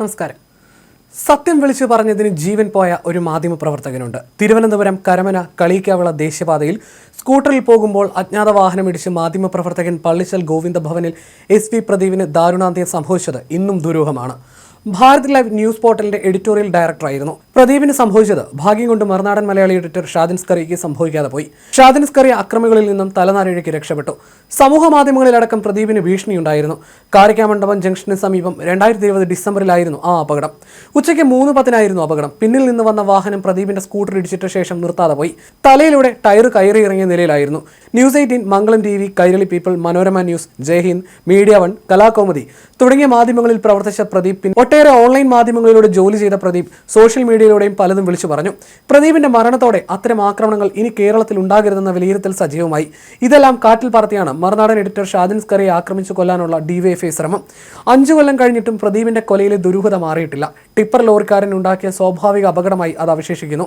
നമസ്കാരം. സത്യം വിളിച്ചു പറഞ്ഞതിന് ജീവൻ പോയ ഒരു മാധ്യമ പ്രവർത്തകനുണ്ട്. തിരുവനന്തപുരം കരമന കളിയിക്കാവിള ദേശീയപാതയിൽ സ്കൂട്ടറിൽ പോകുമ്പോൾ അജ്ഞാത വാഹനം വാഹനമിടിച്ച് മാധ്യമ പ്രവർത്തകൻ പള്ളിച്ചൽ ഗോവിന്ദ ഭവനിൽ എസ് വി പ്രദീപിന് ദാരുണാന്ത്യം സംഭവിച്ചത് ഇന്നും ദുരൂഹമാണ്. ഭാരത് ലൈവ് ന്യൂസ് പോർട്ടലിന്റെ എഡിറ്റോറിയൽ ഡയറക്ടറായിരുന്നു. പ്രദീപിന് സംഭവിച്ചത് ഭാഗ്യം കൊണ്ട് മറുനാടൻ മലയാളി എഡിറ്റർ ഷാദിൻ സ്കറിക്ക് സംഭവിക്കാതെ പോയി. ഷാദിൻ സ്കറി അക്രമികളിൽ നിന്നും തലനാരിഴയ്ക്ക് രക്ഷപ്പെട്ടു. സമൂഹ മാധ്യമങ്ങളിലടക്കം പ്രദീപിന് ഭീഷണിയുണ്ടായിരുന്നു. കാരിക്കാമണ്ഡപം ജംഗ്ഷന് സമീപം രണ്ടായിരത്തി ഇരുപത് ഡിസംബറിലായിരുന്നു ആ അപകടം. ഉച്ചയ്ക്ക് മൂന്ന് പത്തിനായിരുന്നു അപകടം. പിന്നിൽ നിന്ന് വന്ന വാഹനം പ്രദീപിന്റെ സ്കൂട്ടർ ഇടിച്ചിട്ട ശേഷം നിർത്താതെ പോയി. തലയിലൂടെ ടയർ കയറി ഇറങ്ങിയ നിലയിലായിരുന്നു. News eighteen Mangalam T V Kairali people Manorama news Jaihind media one Kalakaumudi തുടങ്ങിയ മാധ്യമങ്ങളിൽ പ്രവർത്തിച്ച പ്രദീപ് ഒട്ടേറെ ഓൺലൈൻ മാധ്യമങ്ങളിലൂടെ ജോലി ചെയ്ത പ്രദീപ് സോഷ്യൽ മീഡിയയിലൂടെയും പലതും വിളിച്ചു പറഞ്ഞു. പ്രദീപിന്റെ മരണത്തോടെ അത്തരം ആക്രമണങ്ങൾ ഇനി കേരളത്തിൽ ഉണ്ടാകരുതെന്ന വിലയിരുത്തൽ സജീവമായി. ഇതെല്ലാം കാറ്റിൽ പറത്തിയാണ് മറുനാടൻ എഡിറ്റർ ഷാദിൻ സ്കറിയെ ആക്രമിച്ചു കൊല്ലാനുള്ള ഡിവൈഎഫ്ഐ ശ്രമം. അഞ്ചു കൊല്ലം കഴിഞ്ഞിട്ടും പ്രദീപിന്റെ കൊലയിലെ ദുരൂഹത മാറിയിട്ടില്ല. ടിപ്പർ ലോറിക്കാരൻ ഉണ്ടാക്കിയ സ്വാഭാവിക അപകടമായി അത് അവശേഷിക്കുന്നു.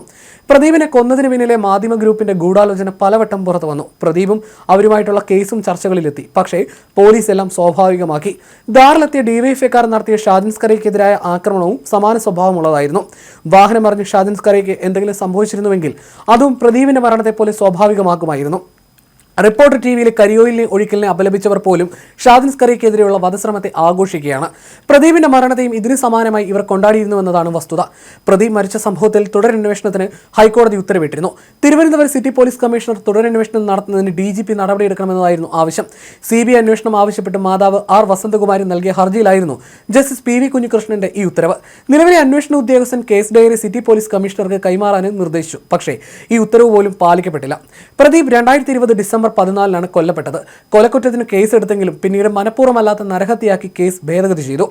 പ്രദീപിനെ കൊന്നതിന് പിന്നിലെ മാധ്യമ ഗ്രൂപ്പിന്റെ ഗൂഢാലോചന പലവട്ടം പുറത്തു വന്നു. പ്രദീപും അവരുമായിട്ടുള്ള കേസും ചർച്ചകളിലെത്തി. പക്ഷേ പോലീസ് എല്ലാം സ്വാഭാവികമാക്കി. ദാറിലെത്തിയ ഡിവൈഎഫ്ഐക്കാർ നടത്തിയ ഷാദിൻ സ്കറിക്കെതിരായ ആക്രമണവും സമാന സ്വഭാവമുള്ളതായിരുന്നു. വാഹനം മറിഞ്ഞ് ഷാദിൻ സ്കറിക്ക് എന്തെങ്കിലും സംഭവിച്ചിരുന്നുവെങ്കിൽ അതും പ്രദീപിന്റെ മരണത്തെ പോലെ സ്വാഭാവികമാക്കുമായിരുന്നു. റിപ്പോർട്ടർ ടി വിയിൽ കരിയോയിലെ ഒഴിക്കലിനെ അപലപിച്ചവർ പോലും ഷാദിൻ സ്കറിക്കെതിരെയുള്ള വധശ്രമത്തെ ആഘോഷിക്കുകയാണ്. പ്രദീപിന്റെ മരണത്തെയും ഇതിന് സമാനമായി ഇവർ കൊണ്ടാടിയിരുന്നുവെന്നതാണ് വസ്തുത. പ്രദീപ് മരിച്ച സംഭവത്തിൽ തുടരന്വേഷണത്തിന് ഹൈക്കോടതി ഉത്തരവിട്ടിരുന്നു. തിരുവനന്തപുരം സിറ്റി പോലീസ് കമ്മീഷണർ തുടരന്വേഷണം നടത്തുന്നതിന് ഡി ജി പി നടപടിയെടുക്കണമെന്നതായിരുന്നു ആവശ്യം. സി ബി ഐ അന്വേഷണം ആവശ്യപ്പെട്ട് മാതാവ് ആർ വസന്തകുമാരി നൽകിയ ഹർജിയിലായിരുന്നു ജസ്റ്റിസ് പി വി കുഞ്ഞികൃഷ്ണന്റെ ഈ ഉത്തരവ്. നിലവിലെ അന്വേഷണ ഉദ്യോഗസ്ഥൻ കേസ് ഡയറി സിറ്റി പോലീസ് കമ്മീഷണർക്ക് കൈമാറാനും നിർദ്ദേശിച്ചു. പക്ഷേ ഈ ഉത്തരവ് പോലും പാലിക്കപ്പെട്ടില്ല. പ്രദീപ് രണ്ടായിരത്തി ഇരുപത് ഡിസംബർ പതിനാലിനാണ് കൊല്ലപ്പെട്ടത്. കൊലക്കുറ്റത്തിന് കേസെടുത്തെങ്കിലും പിന്നീട് മനഃപൂർവമല്ലാത്ത നരഹത്യയാക്കി കേസ് ഭേദഗതി ചെയ്തു.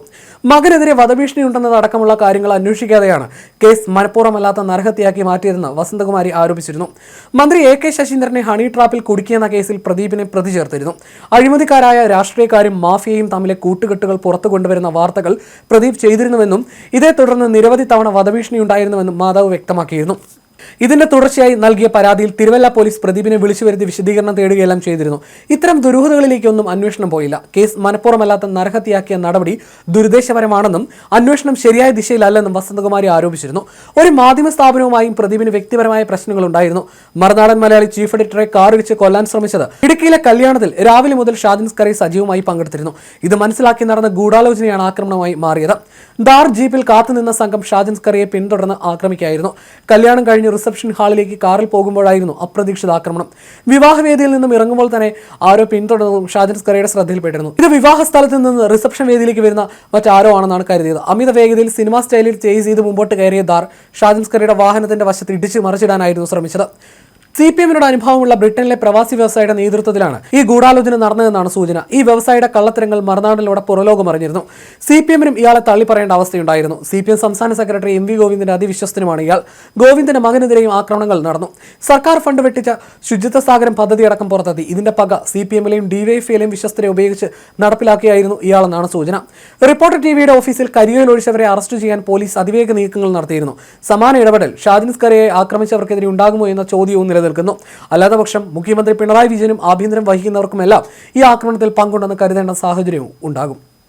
മകനെതിരെ വധഭീഷണി ഉണ്ടെന്നതടക്കമുള്ള കാര്യങ്ങൾ അന്വേഷിക്കാതെയാണ് കേസ് മനഃപൂർവമല്ലാത്ത നരഹത്യയാക്കി മാറ്റിയതെന്ന് വസന്തകുമാരി ആരോപിച്ചിരുന്നു. മന്ത്രി എ കെ ശശീന്ദ്രനെ ഹണി ട്രാപ്പിൽ കുടുക്കിയെന്ന കേസിൽ പ്രദീപിനെ പ്രതി ചേർത്തിരുന്നു അഴിമതിക്കാരായ രാഷ്ട്രീയക്കാരും മാഫിയയും തമ്മിലെ കൂട്ടുകെട്ടുകൾ പുറത്തു കൊണ്ടുവരുന്ന വാർത്തകൾ പ്രദീപ് ചെയ്തിരുന്നുവെന്നും ഇതേ തുടർന്ന് നിരവധി തവണ വധഭീഷണി ഉണ്ടായിരുന്നുവെന്നും മാതാവ് വ്യക്തമാക്കിയിരുന്നു. ഇതിന്റെ തുടർച്ചയായി നൽകിയ പരാതിയിൽ തിരുവല്ല പോലീസ് പ്രദീപിനെ വിളിച്ചു വരുത്തി വിശദീകരണം തേടുകയെല്ലാം ചെയ്തിരുന്നു. ഇത്തരം ദുരൂഹതകളിലേക്കൊന്നും അന്വേഷണം പോയില്ല. കേസ് മനഃപൂർവമല്ലാത്ത നരഹത്യയാക്കിയ നടപടി ദുരുദ്ദേശപരമാണെന്നും അന്വേഷണം ശരിയായ ദിശയിലല്ലെന്നും വസന്തകുമാരി ആരോപിച്ചിരുന്നു. ഒരു മാധ്യമ സ്ഥാപനവുമായും പ്രദീപിന് വ്യക്തിപരമായ പ്രശ്നങ്ങളുണ്ടായിരുന്നു മറുനാടൻ മലയാളി ചീഫ് എഡിറ്ററെ കാറിടിച്ച് കൊല്ലാൻ ശ്രമിച്ചത് ഇടുക്കിയിലെ കല്യാണത്തിൽ രാവിലെ മുതൽ ഷാദിൻ സ്കറി സജീവമായി പങ്കെടുത്തിരുന്നു. ഇത് മനസ്സിലാക്കി നടന്ന ഗൂഢാലോചനയാണ് ആക്രമണമായി മാറിയത്. ദാർ ജീപ്പിൽ കാത്തുനിന്ന സംഘം ഷാദിൻ സ്കറിയെ പിന്തുടർന്ന് ആക്രമിക്കുകയായിരുന്നു കല്യാണം കഴിഞ്ഞ് റിസപ്ഷൻ ഹാളിലേക്ക് കാറിൽ പോകുമ്പോഴായിരുന്നു അപ്രതീക്ഷിത ആക്രമണം. വിവാഹവേദിയിൽ നിന്നും ഇറങ്ങുമ്പോൾ തന്നെ ആരോ പിന്തുടർന്നതും ഷാജിൻ സ്കറിയുടെ ശ്രദ്ധയിൽപ്പെട്ടിരുന്നു. ഇത് വിവാഹ സ്ഥലത്ത് നിന്ന് റിസപ്ഷൻ വേദിയിലേക്ക് വരുന്ന മറ്റാരോ ആണെന്നാണ് കരുതിയത്. അമിത വേഗതയിൽ സിനിമാ സ്റ്റൈലിൽ ചേസ് ചെയ്ത് മുമ്പോട്ട് കയറിയ ദാർ ഷാജിൻ സ്കറിയുടെ വാഹനത്തിന്റെ വശത്ത് ഇടിച്ച് മറിച്ചിടാനായിരുന്നു ശ്രമിച്ചത്. സി പി എമ്മിനോട് അനുഭവമുള്ള ബ്രിട്ടനിലെ പ്രവാസി വ്യവസായിയുടെ നേതൃത്വത്തിലാണ് ഈ ഗൂഢാലോചന നടന്നതെന്നാണ് സൂചന. ഈ വ്യവസായിയുടെ കള്ളത്തരങ്ങൾ മറുനാടിലൂടെ പുറലോകം അറിഞ്ഞിരുന്നു. സി പി എമ്മിനും ഇയാളെ തള്ളിപ്പറയേണ്ട അവസ്ഥയുണ്ടായിരുന്നു. സി പി എം സംസ്ഥാന സെക്രട്ടറി എം വി ഗോവിന്ദന്റെ അതിവിശ്വസ്തനുമാണ് ഇയാൾ. ഗോവിന്ദന്റെ മകനെതിരെയും ആക്രമണങ്ങൾ നടന്നു. സർക്കാർ ഫണ്ട് വെട്ടിച്ച ശുചിത്വ സാഗരം പദ്ധതി അടക്കം പുറത്തെത്തി. ഇതിന്റെ പക സി പി എമ്മിലെയും ഡിവൈഎഫ്ഐയിലെയും വിശ്വസ്തരെ ഉപയോഗിച്ച് നടപ്പിലാക്കിയായിരുന്നു ഇയാളെന്നാണ് സൂചന. റിപ്പോർട്ടർ ടിവിയുടെ ഓഫീസിൽ കരിയോയിൽ ഒഴിച്ചവരെ അറസ്റ്റ് ചെയ്യാൻ പോലീസ് അതിവേഗ നീക്കങ്ങൾ നടത്തിയിരുന്നു. സമാന ഇടപെടൽ ഷാജിൻസ്കരയെ ആക്രമിച്ചവർക്കെതിരെ ഉണ്ടാകുമോ എന്ന ചോദ്യവും നിലനിൽക്കുന്നു അല്ലാത്ത പക്ഷം മുഖ്യമന്ത്രി പിണറായി വിജയനും ആഭ്യന്തരം വഹിക്കുന്നവർക്കുമെല്ലാം ഈ ആക്രമണത്തിൽ പങ്കുണ്ടെന്ന് കരുതേണ്ട സാഹചര്യവും ഉണ്ടാകും.